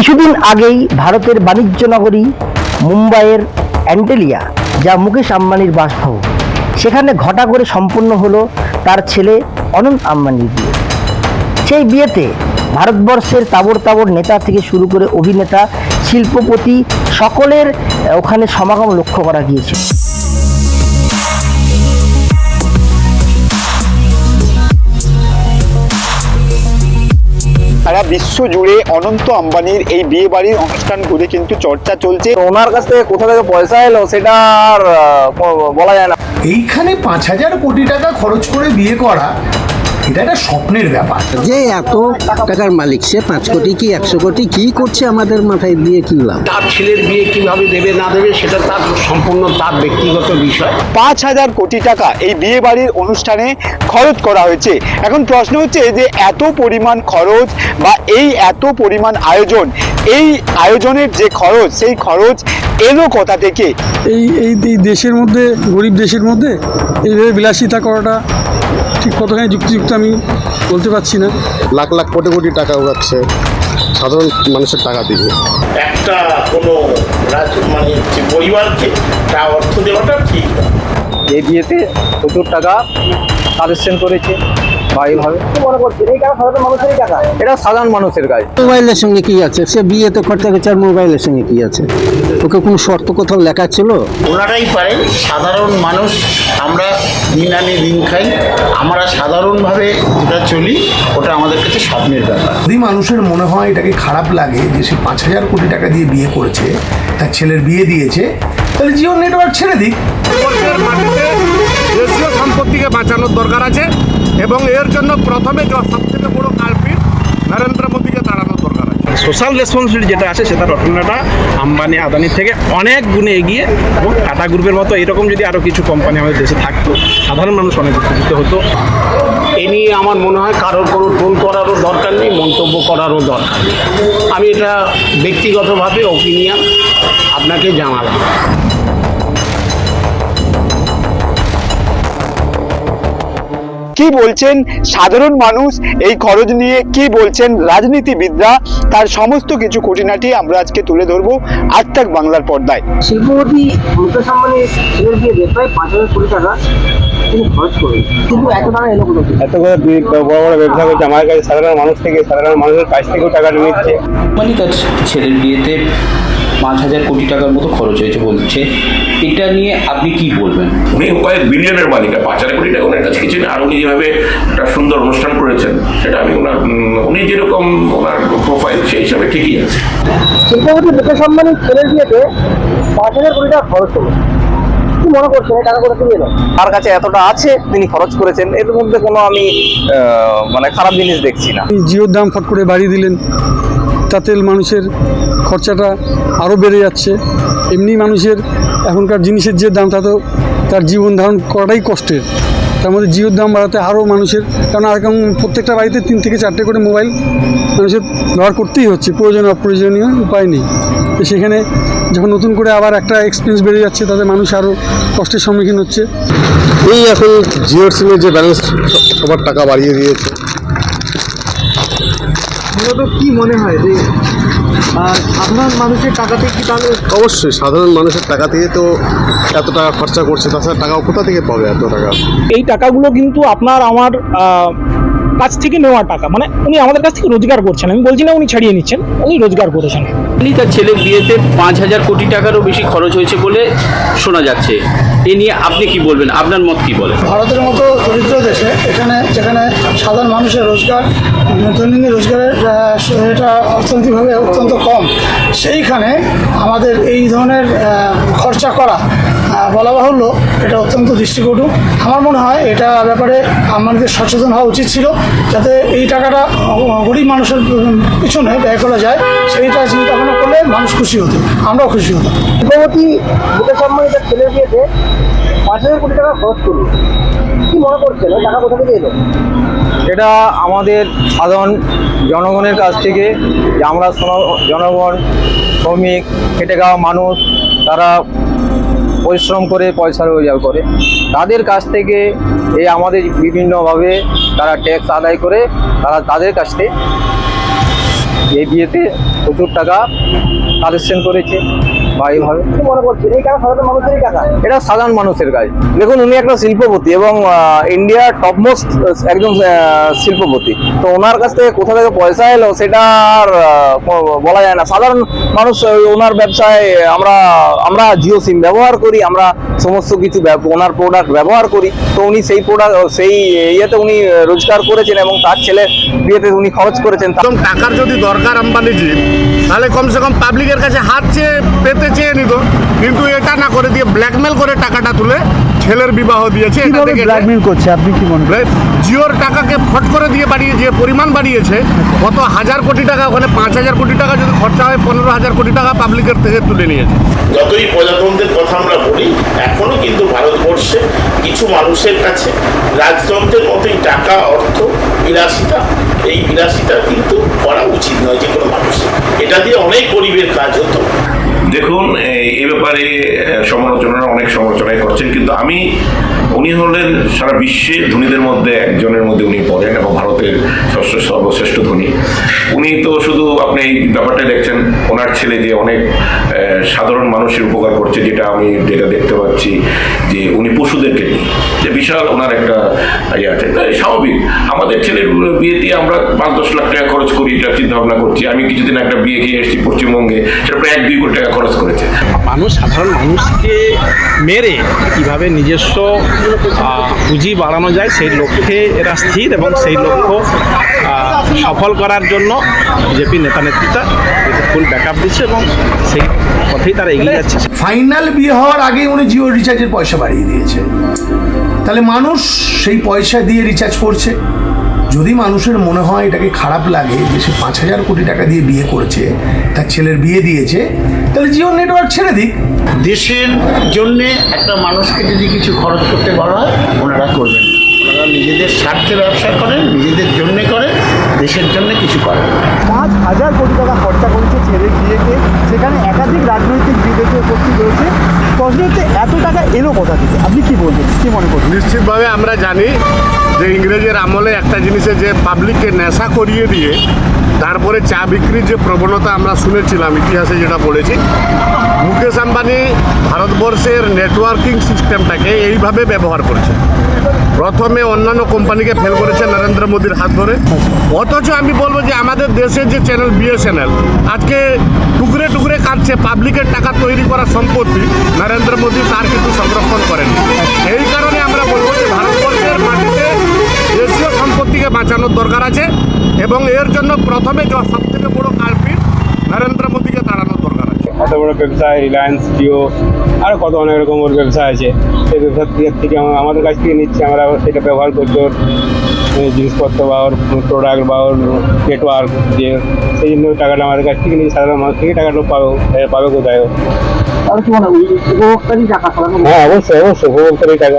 কিছুদিন আগেই ভারতের বাণিজ্য নগরী মুম্বাইয়ের অ্যান্টেলিয়া যা মুকেশ আম্বানির বাসভবন সেখানে ঘটা করে সম্পন্ন হলো তার ছেলে অনন্ত আম্বানির বিয়ে সেই বিয়েতে ভারতবর্ষের তাবর তাবর নেতা থেকে শুরু করে অভিনেতা শিল্পপতি সকলের ওখানে সমাগম লক্ষ্য করা গিয়েছে সারা বিশ্ব জুড়ে অনন্ত আম্বানির এই বিয়ে বাড়ির অনুষ্ঠান ঘুরে কিন্তু চর্চা চলছে ওনার কাছ থেকে কোথা থেকে পয়সা এলো সেটা আর বলা যায় না এইখানে পাঁচ হাজার কোটি টাকা খরচ করে বিয়ে করা এটা একটা স্বপ্নের ব্যাপার যে এত টাকার মালিক সে পাঁচ কোটি কি একশো কোটি কি করছে আমাদের মাথায় দিয়ে কি লাভ তার ছেলের বিয়ে কিভাবে দেবে না দেবে সেটা তার সম্পূর্ণ তার ব্যক্তিগত বিষয় পাঁচ হাজার কোটি টাকা এই বিয়ে বাড়ির অনুষ্ঠানে খরচ করা হয়েছে এখন প্রশ্ন হচ্ছে যে এত পরিমাণ খরচ বা এই এত পরিমাণ আয়োজন এই আয়োজনের যে খরচ সেই খরচ এলো কথা থেকে এই এই দেশের মধ্যে গরিব দেশের মধ্যে এইভাবে বিলাসিতা করাটা ঠিক কতখানি যুক্তিযুক্ত আমি বলতে পারছি না লাখ লাখ কোটি কোটি টাকা উড়াচ্ছে সাধারণ মানুষের টাকা দিয়ে একটা কোনো মানে পরিবারকে তা অর্থ দেওয়াটা ঠিক এই বিয়েতে প্রচুর টাকা কালেকশন করেছে বাড়ি হবে এটা সাধারণ মানুষের কাজ মোবাইলের সঙ্গে কি আছে সে বিয়েতে খরচা গেছে আর মোবাইলের সঙ্গে কি আছে ওকে কোনো শর্ত কোথাও লেখা ছিল ওনারাই পারে সাধারণ মানুষ আমরা দিন আনি দিন খাই আমরা সাধারণভাবে যেটা চলি ওটা আমাদের কাছে স্বপ্নের ব্যাপার যদি মানুষের মনে হয় এটাকে খারাপ লাগে যে সে পাঁচ হাজার কোটি টাকা দিয়ে বিয়ে করেছে তার ছেলের বিয়ে দিয়েছে তাহলে জিও নেটওয়ার্ক ছেড়ে দিক সম্পত্তিকে বাঁচানোর দরকার আছে এবং এর জন্য প্রথমে সবথেকে বড় কালপিট নরেন্দ্র মোদীকে দাঁড়ানো দরকার সোশ্যাল রেসপন্সিবিলিটি যেটা আছে সেটা রটনাটা আম্বানি আদানির থেকে অনেক গুণে এগিয়ে এবং টাটা গ্রুপের মতো এরকম যদি আরও কিছু কোম্পানি আমাদের দেশে থাকতো সাধারণ মানুষ অনেক উপকৃত হতো এ নিয়ে আমার মনে হয় কারোর কোনো টোল করারও দরকার নেই মন্তব্য করারও দরকার নেই আমি এটা ব্যক্তিগতভাবে অপিনিয়ন আপনাকে জানালাম কি বলছেন সাধারণ মানুষ এই খরচ নিয়ে কি বলছেন রাজনীতিবিদরা তার সমস্ত কিছু খুঁটিনাটি আমরা আজকে তুলে ধরব আর বাংলার পর্দায় শিল্পপতি মুকেশ আম্বানি ছেলের বিয়ে দেড়টায় পাঁচ হাজার কোটি টাকা এত সাধারণ মানুষের কাছ থেকেও টাকাটা নিচ্ছে ছেলের বিয়েতে পাঁচ হাজার কোটি টাকার মতো খরচ হয়েছে বলছে এটা নিয়ে আপনি কি বলবেন উনি কয়েক বিলিয়নের মালিক পাঁচ হাজার কোটি টাকা ওনার কাছে কিছু আর উনি যেভাবে একটা সুন্দর অনুষ্ঠান করেছেন সেটা আমি ওনার উনি যেরকম ওনার প্রোফাইল সেই হিসাবে ঠিকই আছে শিল্পপতি লোকের সম্মানী ছেলে দিয়েছে পাঁচ হাজার কোটি টাকা খরচ করবেন কি মনে করছেন টাকা কোথা থেকে এলো তার কাছে এতটা আছে তিনি খরচ করেছেন এর মধ্যে কোনো আমি মানে খারাপ জিনিস দেখছি না জিওর দাম ফট করে বাড়িয়ে দিলেন তাতে মানুষের খরচাটা আরও বেড়ে যাচ্ছে এমনি মানুষের এখনকার জিনিসের যে দাম তা তো তার জীবন ধারণ করাটাই কষ্টের তার মধ্যে জিওর দাম বাড়াতে আরও মানুষের কারণ আর কারণ প্রত্যেকটা বাড়িতে তিন থেকে চারটে করে মোবাইল মানুষের ব্যবহার করতেই হচ্ছে প্রয়োজন অপ্রয়োজনীয় উপায় নেই তো সেখানে যখন নতুন করে আবার একটা এক্সপেন্স বেড়ে যাচ্ছে তাতে মানুষ আরও কষ্টের সম্মুখীন হচ্ছে এই এখন জিওর সিমের যে ব্যালেন্স সবার টাকা বাড়িয়ে দিয়েছে মূলত কি মনে হয় যে সাধারণ মানুষের টাকাতে কি অবশ্যই সাধারণ মানুষের টাকা দিয়ে তো এত টাকা খরচা করছে তাছাড়া টাকা কোথা থেকে পাবে এত টাকা এই টাকাগুলো কিন্তু আপনার আমার কাছ থেকে নেওয়া টাকা মানে উনি আমাদের কাছ থেকে রোজগার করছেন আমি বলছি না উনি ছাড়িয়ে নিচ্ছেন উনি রোজগার করেছেন উনি তার ছেলের বিয়েতে পাঁচ হাজার কোটি টাকারও বেশি খরচ হয়েছে বলে শোনা যাচ্ছে এ নিয়ে আপনি কি বলবেন আপনার মত কি বলে ভারতের মতো দরিদ্র দেশে এখানে যেখানে সাধারণ মানুষের রোজগার দৈনন্দিন রোজগারের এটা অর্থনৈতিকভাবে অত্যন্ত কম সেইখানে আমাদের এই ধরনের খরচা করা বলা বাহুল্য এটা অত্যন্ত দৃষ্টিকটু আমার মনে হয় এটা ব্যাপারে আমাদের সচেতন হওয়া উচিত ছিল যাতে এই টাকাটা গরিব মানুষের পিছনে ব্যয় করা যায় সেইটা চিন্তা ভাবনা করলে মানুষ খুশি হতো আমরাও খুশি হতাম দীপাবতী ভূতে সম্মানিত ছেলে বিয়েতে পাঁচ হাজার কোটি টাকা খরচ করল কি মনে করছে টাকা কোথা থেকে এলো এটা আমাদের সাধারণ জনগণের কাছ থেকে যে আমরা জনগণ শ্রমিক খেটে খাওয়া মানুষ তারা পরিশ্রম করে পয়সা রোজগার করে তাদের কাছ থেকে এই আমাদের বিভিন্নভাবে তারা ট্যাক্স আদায় করে তারা তাদের কাছ থেকে এই বিয়েতে প্রচুর টাকা কালেকশন করেছে বা এইভাবে এটা সাধারণ মানুষের কাজ দেখুন উনি একটা শিল্পপতি এবং ইন্ডিয়া টপমোস্ট একজন শিল্পপতি তো ওনার কাছ থেকে কোথা থেকে পয়সা এলো সেটা আর বলা যায় না সাধারণ মানুষ ওনার ব্যবসায় আমরা আমরা জিও সিম ব্যবহার করি আমরা সমস্ত কিছু ওনার প্রোডাক্ট ব্যবহার করি তো উনি সেই প্রোডাক্ট সেই ইয়েতে উনি রোজগার করেছেন এবং তার ছেলে বিয়েতে উনি খরচ করেছেন টাকার যদি দরকার আম্বানিজি তাহলে কমসে কম পাবলিকের কাছে হাত চেয়ে পেতে চেয়ে নিত কিন্তু এটা না করে দিয়ে ব্ল্যাকমেল করে টাকাটা তুলে ছেলের বিবাহ দিয়েছে ব্ল্যাকমেল করছে আপনি কি মনে করেন জিওর টাকাকে ফট করে দিয়ে বাড়িয়ে যে পরিমাণ বাড়িয়েছে কত হাজার কোটি টাকা ওখানে পাঁচ হাজার কোটি টাকা যদি খরচা হয় পনেরো হাজার কোটি টাকা পাবলিকের থেকে তুলে নিয়েছে যতই প্রজাতন্ত্রের কথা আমরা বলি এখনো কিন্তু ভারতবর্ষে কিছু মানুষের কাছে রাজতন্ত্রের মতোই টাকা অর্থ বিলাসিতা এই বিলাসিতা কিন্তু করা উচিত নয় যে কোনো মানুষের এটা দিয়ে অনেক গরিবের কাজ হতো দেখুন এই ব্যাপারে সমালোচনারা অনেক সমালোচনাই করছেন কিন্তু আমি উনি হলেন সারা বিশ্বে ধনীদের মধ্যে একজনের মধ্যে উনি পড়েন এবং ভারতের ষষ্ঠ সর্বশ্রেষ্ঠ ধনী উনি তো শুধু আপনি এই ব্যাপারটা দেখছেন ওনার ছেলে যে অনেক সাধারণ মানুষের উপকার করছে যেটা আমি যেটা দেখতে পাচ্ছি যে উনি পশুদেরকে যে বিশাল ওনার একটা ইয়ে আছে তাই স্বাভাবিক আমাদের ছেলের বিয়েতে আমরা পাঁচ দশ লাখ টাকা খরচ করি এটা চিন্তা ভাবনা করছি আমি কিছুদিন একটা বিয়ে খেয়ে এসেছি পশ্চিমবঙ্গে সেটা প্রায় এক দুই কোটি টাকা খরচ করেছে মানুষ সাধারণ মানুষকে মেরে কিভাবে নিজস্ব পুঁজি বাড়ানো যায় সেই লক্ষ্যে এরা স্থির এবং সেই লক্ষ্য সফল করার জন্য বিজেপি নেতা নেতৃত্বা ফুল ব্যাকআপ দিচ্ছে এবং সেই পথেই তারা এগিয়ে মানে যাচ্ছে ফাইনাল বিয়ে হওয়ার আগেই উনি জিও রিচার্জের পয়সা বাড়িয়ে দিয়েছে তাহলে মানুষ সেই পয়সা দিয়ে রিচার্জ করছে যদি মানুষের মনে হয় এটাকে খারাপ লাগে যে সে পাঁচ হাজার কোটি টাকা দিয়ে বিয়ে করেছে তার ছেলের বিয়ে দিয়েছে তাহলে জিও নেটওয়ার্ক ছেড়ে দিক দেশের জন্যে একটা মানুষকে যদি কিছু খরচ করতে বলা হয় ওনারা করবেন ওনারা নিজেদের স্বার্থে ব্যবসা করেন নিজেদের জন্যে করেন দেশের জন্য কিছু করে পাঁচ হাজার কোটি টাকা খরচা করেছে ছেড়ে গিয়েছে সেখানে একাধিক রাজনৈতিক বিদেশে উপস্থিত রয়েছে প্রশ্ন হচ্ছে এত টাকা এলো কথা থেকে আপনি কি বলবেন কি মনে করেন নিশ্চিতভাবে আমরা জানি যে ইংরেজের আমলে একটা জিনিসে যে পাবলিককে নেশা করিয়ে দিয়ে তারপরে চা বিক্রির যে প্রবণতা আমরা শুনেছিলাম ইতিহাসে যেটা বলেছি মুকেশ আম্বানি ভারতবর্ষের নেটওয়ার্কিং সিস্টেমটাকে এইভাবে ব্যবহার করেছে প্রথমে অন্যান্য কোম্পানিকে ফেল করেছে নরেন্দ্র মোদীর হাত ধরে অথচ আমি বলবো যে আমাদের দেশের যে চ্যানেল বিএসএনএল আজকে টুকরে টুকরে কাটছে পাবলিকের টাকা তৈরি করা সম্পত্তি নরেন্দ্র মোদী তার কিন্তু সংরক্ষণ করেন এই কারণে আমরা বলবো যে ভারতবর্ষের মাটিতে দেশীয় সম্পত্তিকে বাঁচানোর দরকার আছে এবং এর জন্য প্রথমে সবথেকে বড় কার্পিট নরেন্দ্র মোদী কত বড় ব্যবসায় রিলায়েন্স জিও আরও কত অনেক রকম ওর ব্যবসা আছে সেই ব্যবসার থেকে আমাদের কাছ থেকে নিচ্ছে আমরা সেটা ব্যবহার করছি ওর জিনিসপত্র বা ওর প্রোডাক্ট বা ওর নেটওয়ার্ক যে সেই জন্য টাকাটা আমাদের কাছ থেকে নিয়ে সাধারণ মানুষ থেকে টাকাটা পাবে পাবে কোথায় হ্যাঁ অবশ্যই অবশ্যই উপভোক্তারই টাকা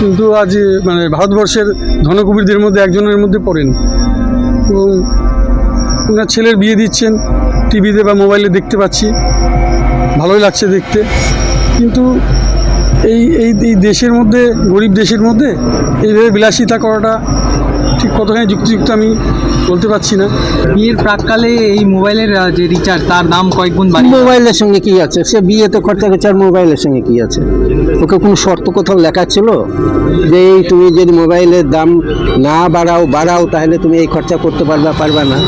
কিন্তু আজ মানে ভারতবর্ষের ধনকুবিরদের মধ্যে একজনের মধ্যে পড়েন এবং ওনার ছেলের বিয়ে দিচ্ছেন টিভিতে বা মোবাইলে দেখতে পাচ্ছি ভালোই লাগছে দেখতে কিন্তু এই এই দেশের মধ্যে গরিব দেশের মধ্যে এইভাবে বিলাসিতা করাটা ঠিক কতখানি যুক্তিযুক্ত আমি বলতে পারছি না বিয়ের প্রাককালে এই মোবাইলের যে রিচার্জ তার দাম কয়েকগুণ বাড়ি মোবাইলের সঙ্গে কি আছে সে বিয়েতে খরচা গেছে আর মোবাইলের সঙ্গে কি আছে ওকে কোনো শর্ত কোথাও লেখা ছিল যে এই তুমি যদি মোবাইলের দাম না বাড়াও বাড়াও তাহলে তুমি এই খরচা করতে পারবা পারবা না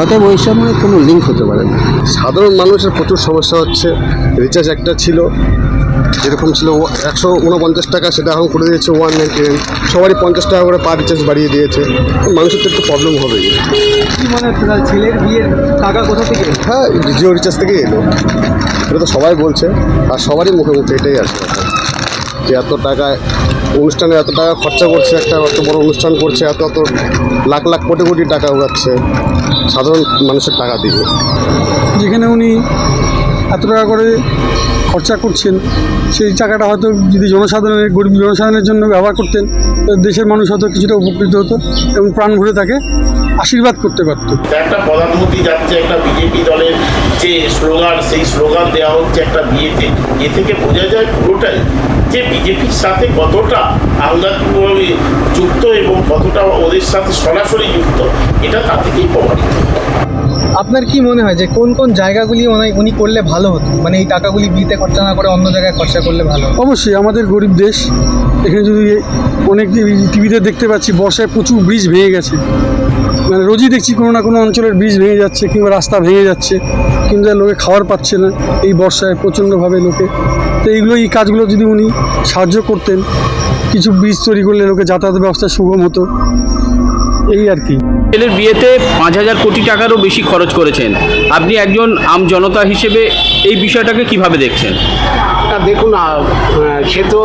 অতএব ওই সময় কোনো লিঙ্ক হতে পারে না সাধারণ মানুষের প্রচুর সমস্যা হচ্ছে রিচার্জ একটা ছিল যেরকম ছিল একশো উনপঞ্চাশ টাকা সেটা এখন করে দিয়েছে ওয়ান নাইনটি নাইন সবারই পঞ্চাশ টাকা করে পার রিচার্জ বাড়িয়ে দিয়েছে মানুষের তো একটু প্রবলেম হবেই মানে ছেলের বিয়ের টাকা কোথা থেকে হ্যাঁ জিও রিচার্জ থেকে এলো এটা তো সবাই বলছে আর সবারই মুখে মুখে এটাই আসে যে এত টাকা অনুষ্ঠানে এত টাকা খরচা করছে একটা এত বড় অনুষ্ঠান করছে এত এত লাখ লাখ কোটি কোটি টাকা উড়াচ্ছে সাধারণ মানুষের টাকা দিয়ে যেখানে উনি এত টাকা করে খরচা করছেন সেই টাকাটা হয়তো যদি জনসাধারণের গরিব জনসাধারণের জন্য ব্যবহার করতেন দেশের মানুষ হয়তো কিছুটা উপকৃত হতো এবং প্রাণ ভরে তাকে আশীর্বাদ করতে পারত একটা প্রধানমন্ত্রী যাচ্ছে একটা বিজেপি দলের যে স্লোগান সেই স্লোগান দেওয়া হচ্ছে একটা বিয়েতে এ থেকে বোঝা যায় পুরোটাই যে বিজেপির সাথে কতটা আলাদাভাবে যুক্ত এবং কতটা ওদের সাথে সরাসরি যুক্ত এটা তা থেকেই প্রমাণিত আপনার কি মনে হয় যে কোন কোন জায়গাগুলি উনি করলে ভালো হতো মানে এই টাকাগুলি বিতে খরচা না করে অন্য জায়গায় খরচা করলে ভালো অবশ্যই আমাদের গরিব দেশ এখানে যদি অনেক টিভিতে দেখতে পাচ্ছি বর্ষায় প্রচুর ব্রিজ ভেঙে গেছে মানে রোজই দেখছি কোনো না কোনো অঞ্চলের ব্রিজ ভেঙে যাচ্ছে কিংবা রাস্তা ভেঙে যাচ্ছে কিংবা লোকে খাবার পাচ্ছে না এই বর্ষায় প্রচণ্ডভাবে লোকে তো এইগুলো এই কাজগুলো যদি উনি সাহায্য করতেন কিছু ব্রিজ তৈরি করলে লোকে যাতায়াত ব্যবস্থা সুগম হতো এই আর কি ছেলের বিয়েতে পাঁচ হাজার কোটি টাকারও বেশি খরচ করেছেন আপনি একজন আম জনতা হিসেবে এই বিষয়টাকে কিভাবে দেখছেন দেখুন সে তো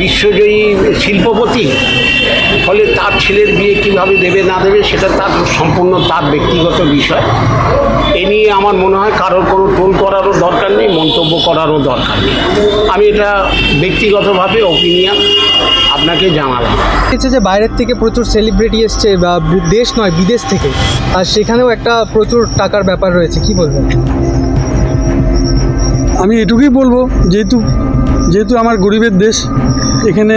বিশ্বজয়ী শিল্পপতি ফলে তার ছেলের বিয়ে কিভাবে দেবে না দেবে সেটা তার সম্পূর্ণ তার ব্যক্তিগত বিষয় এ নিয়ে আমার মনে হয় কারোর কোনো টোল করারও দরকার নেই মন্তব্য করারও দরকার নেই আমি এটা ব্যক্তিগতভাবে অপিনিয়ন আপনাকে জানালাম হচ্ছে যে বাইরের থেকে প্রচুর সেলিব্রিটি এসছে বা দেশ নয় বিদেশ থেকে আর সেখানেও একটা প্রচুর টাকার ব্যাপার রয়েছে কি বলবেন আমি এটুকুই বলবো যেহেতু যেহেতু আমার গরিবের দেশ এখানে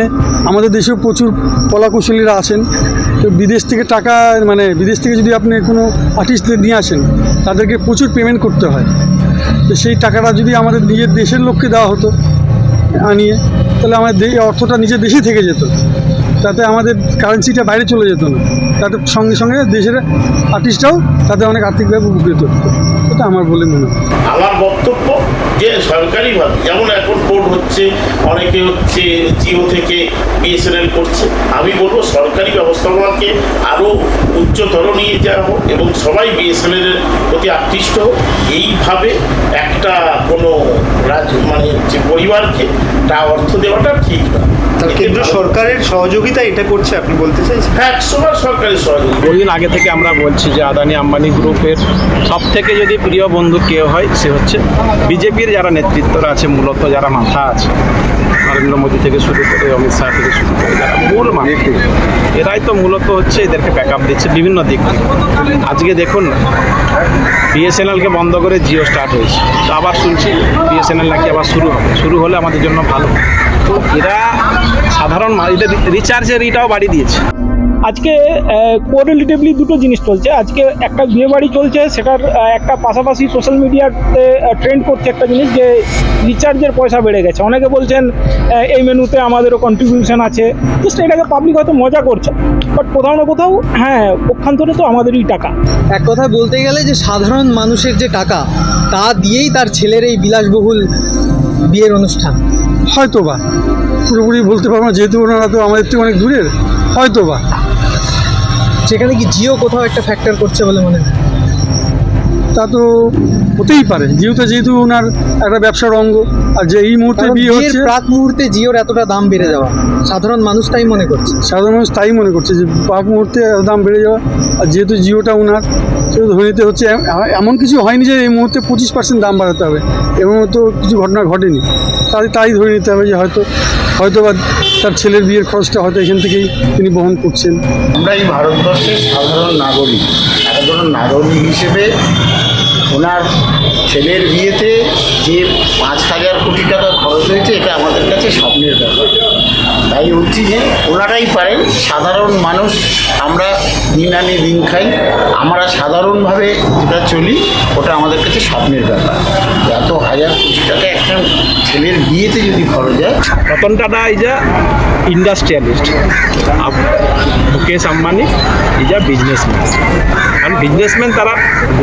আমাদের দেশেও প্রচুর কলাকুশলীরা আছেন তো বিদেশ থেকে টাকা মানে বিদেশ থেকে যদি আপনি কোনো আর্টিস্টদের নিয়ে আসেন তাদেরকে প্রচুর পেমেন্ট করতে হয় তো সেই টাকাটা যদি আমাদের নিজের দেশের লোককে দেওয়া হতো আনিয়ে তাহলে আমাদের এই অর্থটা নিজের দেশেই থেকে যেত তাতে আমাদের কারেন্সিটা বাইরে চলে যেত না তাতে সঙ্গে সঙ্গে দেশের আর্টিস্টরাও তাতে অনেক আর্থিকভাবে উপকৃত হতো এটা আমার বলে মনে হয় আমার বক্তব্য যে সরকারিভাবে যেমন এখন কোর্ট হচ্ছে অনেকে হচ্ছে জিও থেকে বিএসএনএল করছে আমি বলবো সরকারি ব্যবস্থাপনাকে আরও উচ্চতর নিয়ে যাওয়া হোক এবং সবাই বিএসএনএল এর প্রতি আকৃষ্ট হোক এইভাবে একটা কোনো রাজ মানে যে পরিবারকে তা অর্থ দেওয়াটা ঠিক না কেন্দ্র সরকারের সহযোগিতা এটা করছে আপনি বলতে চাইছেন হ্যাঁ একশোবার সরকারের সহযোগিতা বহুদিন আগে থেকে আমরা বলছি যে আদানি আম্বানি গ্রুপের সব থেকে যদি প্রিয় বন্ধু কেউ হয় সে হচ্ছে বিজেপি বিজেপির যারা নেতৃত্ব আছে মূলত যারা মাথা আছে নরেন্দ্র মোদী থেকে শুরু করে অমিত শাহ থেকে শুরু করে যারা মূল মানুষ এরাই তো মূলত হচ্ছে এদেরকে ব্যাক আপ দিচ্ছে বিভিন্ন দিক আজকে দেখুন বিএসএনএলকে বন্ধ করে জিও স্টার্ট হয়েছে তো আবার শুনছি বিএসএনএল নাকি আবার শুরু হবে শুরু হলে আমাদের জন্য ভালো তো এরা সাধারণ এটা রিচার্জের এটাও বাড়ি দিয়েছে আজকে কোরিলেটিভলি দুটো জিনিস চলছে আজকে একটা বিয়েবাড়ি চলছে সেটার একটা পাশাপাশি সোশ্যাল মিডিয়াতে ট্রেন্ড করছে একটা জিনিস যে রিচার্জের পয়সা বেড়ে গেছে অনেকে বলছেন এই মেনুতে আমাদেরও কন্ট্রিবিউশন আছে জাস্ট এটাকে পাবলিক হয়তো মজা করছে বাট কোথাও না কোথাও হ্যাঁ পক্ষান্তরে তো আমাদেরই টাকা এক কথা বলতে গেলে যে সাধারণ মানুষের যে টাকা তা দিয়েই তার ছেলের এই বিলাসবহুল বিয়ের অনুষ্ঠান হয়তো বা পুরোপুরি বলতে পারবো না যেহেতু ওনারা তো আমাদের থেকে অনেক দূরের হয়তো বা সেখানে কি জিও কোথাও একটা ফ্যাক্টর করছে বলে মনে হয় তা তো হতেই পারে জিওতে যেহেতু ওনার একটা ব্যবসার অঙ্গ আর যে এই মুহূর্তে বিয়ে হচ্ছে প্রাক মুহূর্তে জিওর এতটা দাম বেড়ে যাওয়া সাধারণ মানুষ তাই মনে করছে সাধারণ মানুষ তাই মনে করছে যে প্রাক মুহূর্তে এত দাম বেড়ে যাওয়া আর যেহেতু জিওটা ওনার সেহেতু ধনীতে হচ্ছে এমন কিছু হয়নি যে এই মুহূর্তে পঁচিশ পার্সেন্ট দাম বাড়াতে হবে এবং তো কিছু ঘটনা ঘটেনি তাই তাই ধরে নিতে হবে যে হয়তো হয়তো বা তার ছেলের বিয়ের খরচটা হয়তো এখান থেকেই তিনি বহন করছেন আমরা এই ভারতবর্ষের সাধারণ নাগরিক একজন নাগরিক হিসেবে ওনার ছেলের বিয়েতে যে পাঁচ হাজার কোটি টাকা খরচ হয়েছে এটা আমাদের কাছে স্বপ্নের ব্যাপার তাই হচ্ছে যে ওনারাই পারেন সাধারণ মানুষ আমরা দিন আনি দিন খাই আমরা সাধারণভাবে যেটা চলি ওটা আমাদের কাছে স্বপ্নের ব্যাপার এত হাজার কোটি টাকা একটা ছেলের বিয়েতে যদি খরচ হয় রতন টাটা এই যা ইন্ডাস্ট্রিয়ালিস্ট মুকেশ আম্বানি এই যা বিজনেসম্যান কারণ বিজনেসম্যান তারা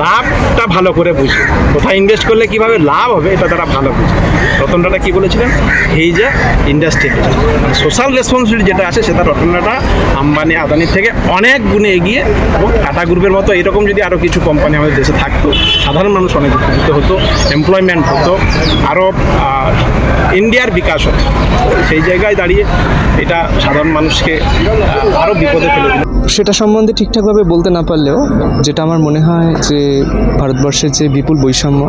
লাভটা ভালো করে বুঝে কোথায় ইনভেস্ট করলে কীভাবে লাভ হবে এটা তারা ভালো বুঝে রতন টাটা কী বলেছিলেন এই যা ইন্ডাস্ট্রিয়ালিস্ট মানে সোশ্যাল সোশ্যাল রেসপন্সিবিলিটি যেটা আছে সেটা রটনাটা আম্বানি আদানির থেকে অনেক গুণে এগিয়ে এবং টাটা গ্রুপের মতো এরকম যদি আরও কিছু কোম্পানি আমাদের দেশে থাকতো সাধারণ মানুষ অনেক উপকৃত হতো এমপ্লয়মেন্ট হতো আরও ইন্ডিয়ার বিকাশ হতো সেই জায়গায় দাঁড়িয়ে এটা সাধারণ মানুষকে আরও বিপদে ফেলে দিল সেটা সম্বন্ধে ঠিকঠাকভাবে বলতে না পারলেও যেটা আমার মনে হয় যে ভারতবর্ষের যে বিপুল বৈষম্য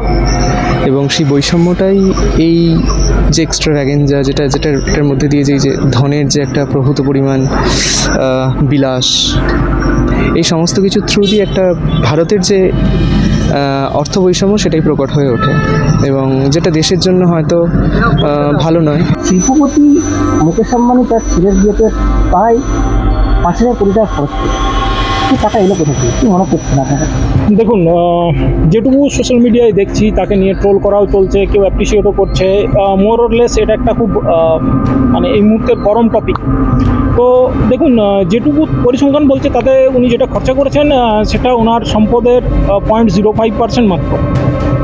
এবং সেই বৈষম্যটাই এই যে এক্সট্রা ভ্যাগেঞ্জা যেটা যেটার মধ্যে দিয়ে যে ধনের যে একটা প্রভূত পরিমাণ বিলাস এই সমস্ত কিছু থ্রু দিয়ে একটা ভারতের যে অর্থ বৈষম্য সেটাই প্রকট হয়ে ওঠে এবং যেটা দেশের জন্য হয়তো ভালো নয় শিল্পপতি মুকেশ আম্বানি তার ছেলের বিয়েতে প্রায় পাঁচ হাজার কোটি টাকা খরচ করে কিন্তু টাকা এলো কোথা থেকে মনে করছেন আপনারা দেখুন যেটুকু সোশ্যাল মিডিয়ায় দেখছি তাকে নিয়ে ট্রোল করাও চলছে কেউ অ্যাপ্রিসিয়েটও করছে মোরলেস এটা একটা খুব মানে এই মুহূর্তে গরম টপিক তো দেখুন যেটুকু পরিসংখ্যান বলছে তাতে উনি যেটা খরচা করেছেন সেটা ওনার সম্পদের পয়েন্ট জিরো ফাইভ পার্সেন্ট মাত্র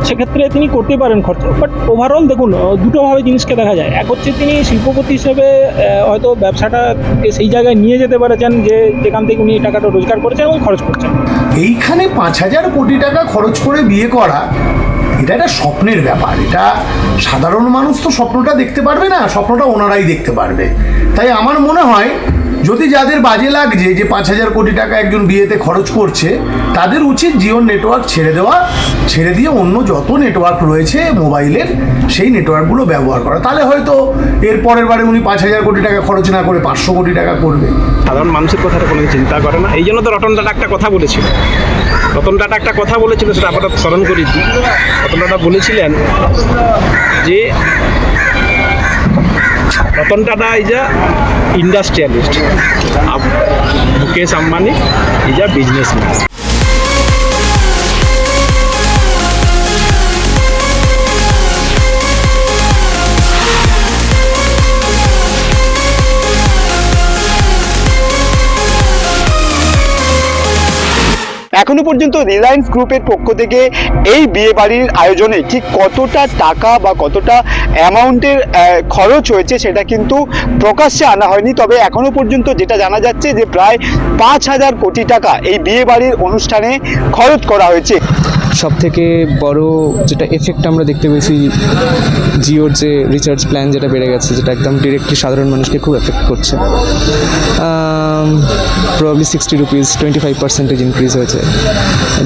সেক্ষেত্রে তিনি করতে পারেন খরচা বাট ওভারঅল দেখুন দুটোভাবে জিনিসকে দেখা যায় এক হচ্ছে তিনি শিল্পপতি হিসেবে হয়তো ব্যবসাটাকে সেই জায়গায় নিয়ে যেতে পারেছেন যে যেখান থেকে উনি টাকাটা রোজগার করেছেন এবং খরচ করছেন এইখানে পাঁচ হাজার কোটি টাকা খরচ করে বিয়ে করা এটা একটা স্বপ্নের ব্যাপার এটা সাধারণ মানুষ তো স্বপ্নটা দেখতে পারবে না স্বপ্নটা ওনারাই দেখতে পারবে তাই আমার মনে হয় যদি যাদের বাজে লাগছে যে পাঁচ হাজার কোটি টাকা একজন বিয়েতে খরচ করছে তাদের উচিত জিওর নেটওয়ার্ক ছেড়ে দেওয়া ছেড়ে দিয়ে অন্য যত নেটওয়ার্ক রয়েছে মোবাইলের সেই নেটওয়ার্কগুলো ব্যবহার করা তাহলে হয়তো এর পরের বারে উনি পাঁচ হাজার কোটি টাকা খরচ না করে পাঁচশো কোটি টাকা করবে সাধারণ মানুষের কথাটা কোনো চিন্তা করে না এই জন্য তো রতন দাদা একটা কথা বলেছিল রতন দাদা একটা কথা বলেছিল সেটা আপনার স্মরণ করেছি রতন দাদা বলেছিলেন যে Ratan Tata is an industrialist. Mukesh Ambani is a businessman. এখনো পর্যন্ত রিলায়েন্স গ্রুপের পক্ষ থেকে এই বিয়ে বাড়ির আয়োজনে ঠিক কতটা টাকা বা কতটা অ্যামাউন্টের খরচ হয়েছে সেটা কিন্তু প্রকাশ্যে আনা হয়নি তবে এখনো পর্যন্ত যেটা জানা যাচ্ছে যে প্রায় পাঁচ হাজার কোটি টাকা এই বিয়ে বাড়ির অনুষ্ঠানে খরচ করা হয়েছে সবথেকে বড় যেটা এফেক্ট আমরা দেখতে পেয়েছি জিওর যে রিচার্জ প্ল্যান যেটা বেড়ে গেছে যেটা একদম ডিরেক্টলি সাধারণ মানুষকে খুব এফেক্ট করছে probably sixty rupees twenty five percentage increase হয়েছে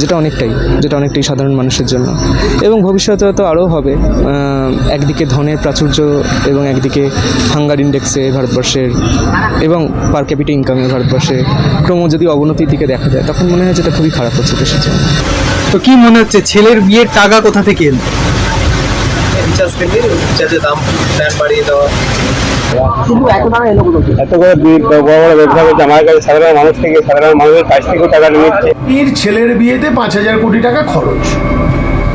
যেটা অনেকটাই যেটা অনেকটাই সাধারণ মানুষের জন্য এবং ভবিষ্যতে তো আরও হবে একদিকে ধনের প্রাচুর্য এবং একদিকে হাঙ্গার ইন্ডেক্সে ভারতবর্ষের এবং পার ক্যাপিটা ইনকামে ভারতবর্ষে ক্রম যদি অবনতির দিকে দেখা যায় তখন মনে হয় যেটা খুবই খারাপ হচ্ছে দেশের জন্য তো কি মনে হচ্ছে ছেলের বিয়ের টাকা কোথা থেকে এলো বিয়েতে পাঁচ হাজার কোটি টাকা খরচ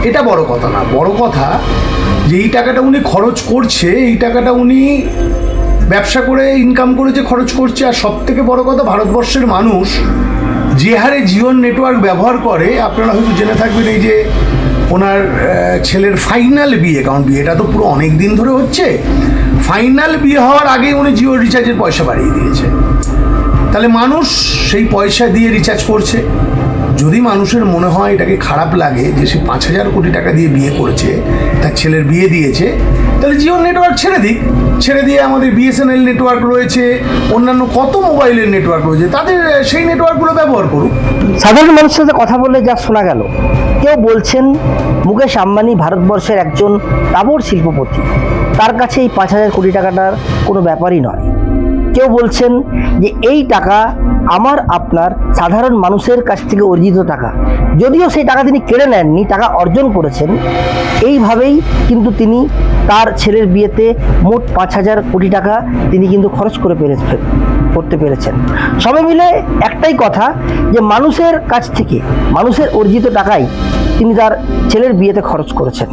এটা বড় কথা না বড় কথা যে এই টাকাটা উনি খরচ করছে এই টাকাটা উনি ব্যবসা করে ইনকাম করে যে খরচ করছে আর সব থেকে বড় কথা ভারতবর্ষের মানুষ যে হারে জিওর নেটওয়ার্ক ব্যবহার করে আপনারা হয়তো জেনে থাকবেন এই যে ওনার ছেলের ফাইনাল বিয়ে কারণ বিয়েটা তো পুরো অনেক দিন ধরে হচ্ছে ফাইনাল বিয়ে হওয়ার আগেই উনি জিও রিচার্জের পয়সা বাড়িয়ে দিয়েছে তাহলে মানুষ সেই পয়সা দিয়ে রিচার্জ করছে যদি মানুষের মনে হয় এটাকে খারাপ লাগে যে সে পাঁচ হাজার কোটি টাকা দিয়ে বিয়ে করেছে তার ছেলের বিয়ে দিয়েছে তাহলে জিও নেটওয়ার্ক ছেড়ে দিক ছেড়ে দিয়ে আমাদের বিএসএনএল নেটওয়ার্ক রয়েছে অন্যান্য কত মোবাইলের নেটওয়ার্ক রয়েছে তাদের সেই নেটওয়ার্কগুলো ব্যবহার করুক সাধারণ মানুষের সাথে কথা বলে যা শোনা গেল কেউ বলছেন মুকেশ আম্বানি ভারতবর্ষের একজন তাবর শিল্পপতি তার কাছে এই পাঁচ হাজার কোটি টাকাটার কোনো ব্যাপারই নয় কেউ বলছেন যে এই টাকা আমার আপনার সাধারণ মানুষের কাছ থেকে অর্জিত টাকা যদিও সেই টাকা তিনি কেড়ে নেননি টাকা অর্জন করেছেন এইভাবেই কিন্তু তিনি তার ছেলের বিয়েতে মোট পাঁচ হাজার কোটি টাকা তিনি কিন্তু খরচ করে পেরে করতে পেরেছেন সবাই মিলে একটাই কথা যে মানুষের কাছ থেকে মানুষের অর্জিত টাকাই তিনি তার ছেলের বিয়েতে খরচ করেছেন